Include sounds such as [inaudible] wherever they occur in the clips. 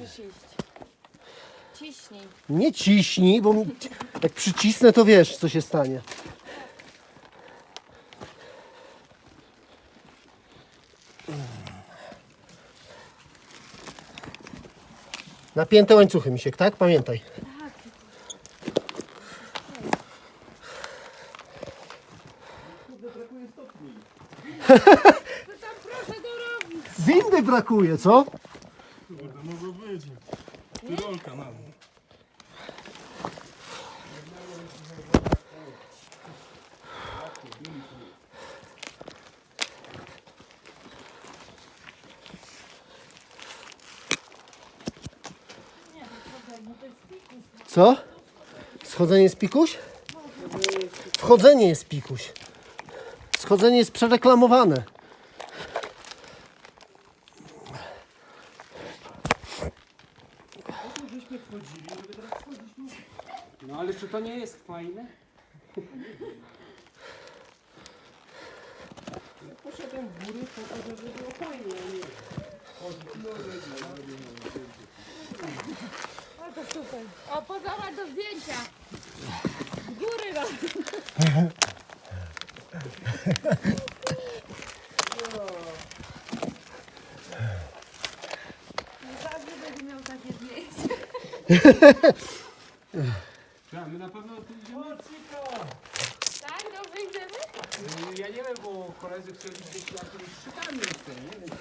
możesz iść. Ciśnij. Nie ciśnij, bo mi- jak przycisnę, to wiesz, co się stanie. Napięte łańcuchy, Misiek, tak? Pamiętaj. Proszę [laughs] dorobić. Windy brakuje, co? Kurde, mogło być. Tyrolka na mnie. Co? Schodzenie jest pikuś? Wchodzenie jest pikuś. Schodzenie jest przereklamowane. No ale czy to nie jest fajne? Ja poszedłem w góry po to, żeby było fajnie, a nie. O, to super. O, pozować do zdjęcia. Z góry no. Nie każdy będzie miał takie zdjęcie. Ja, my na pewno tu idziemy. Tak, dobrze idziemy? Ja nie wiem, bo koledzy chcieli być jakimiś szczytami jeszcze, nie wiem.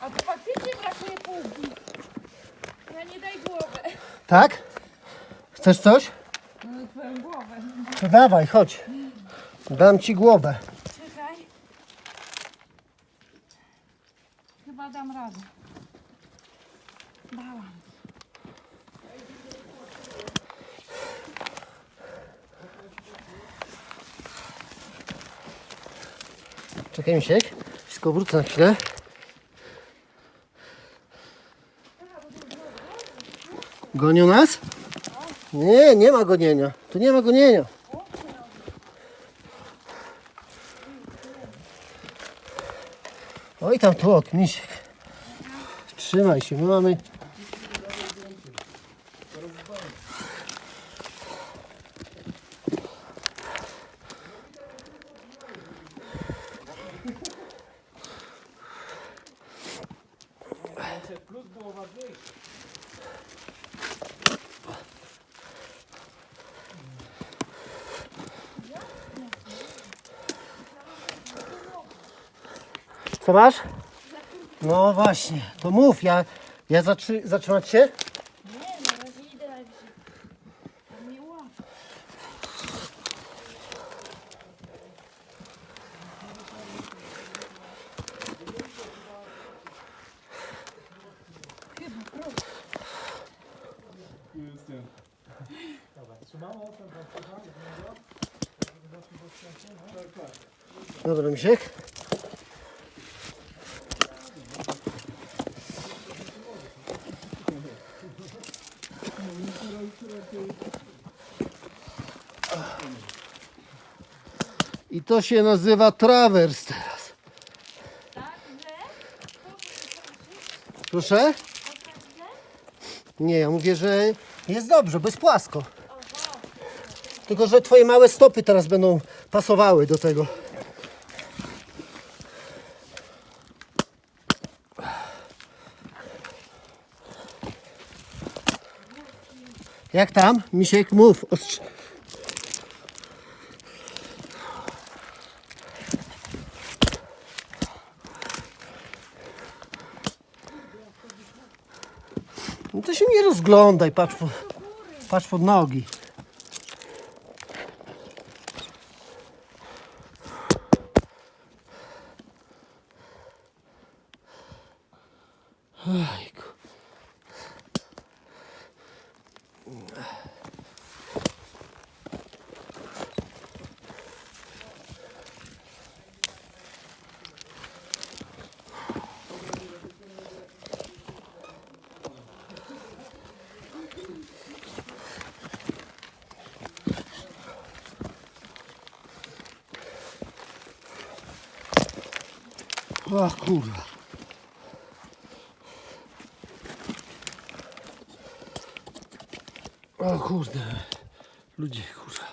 A to faktycznie brakuje półki. Ja nie daj głowę. Tak? Chcesz coś? No, twoją głowę. To dawaj, chodź. Dam ci głowę. Czekaj. Chyba dam radę. Dałam. Czekaj, Misiek. Wszystko wrócę na chwilę. Gonią nas? Nie, nie ma gonienia. Tu nie ma gonienia. Oj, tam tłok, Misiek. Trzymaj się, my mamy... Plus było ważniejsze. Co masz? No właśnie, to mów, ja, ja zatrzy, zatrzymać się? Nie, na razie idę. Dobra, Misiek. I to się nazywa trawers teraz. Proszę? Nie, ja mówię, że jest dobrze, bo jest płasko. Tylko, że twoje małe stopy teraz będą pasowały do tego. Jak tam? Misiek, mów. Ostrz... No to się nie rozglądaj, patrz, po, patrz pod nogi. Ojku. O kurwa. O kurde. Ludzie, kurwa.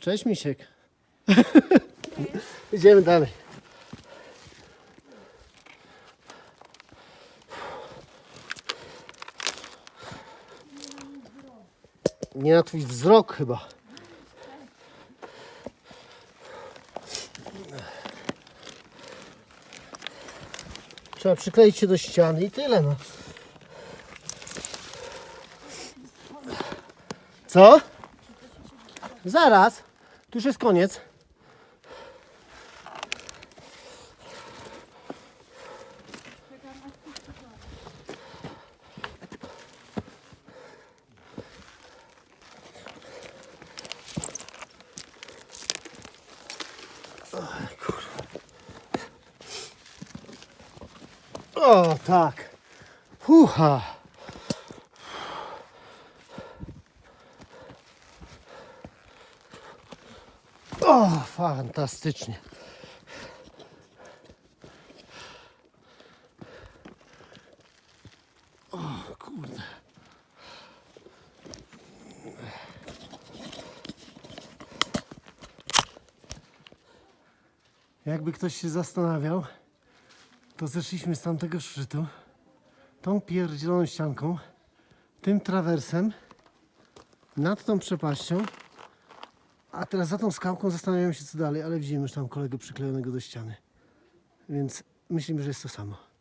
Cześć Misiek. [laughs] Idziemy dalej. Nie na twój wzrok chyba. Trzeba przykleić się do ściany i tyle no. Co? Zaraz. Tu już jest koniec. O, tak. Hucha. O, fantastycznie. Jakby ktoś się zastanawiał, to zeszliśmy z tamtego szczytu tą pierdzieloną ścianką, tym trawersem, nad tą przepaścią, a teraz za tą skałką zastanawiamy się co dalej, ale widzimy już tam kolegę przyklejonego do ściany. Więc myślimy, że jest to samo.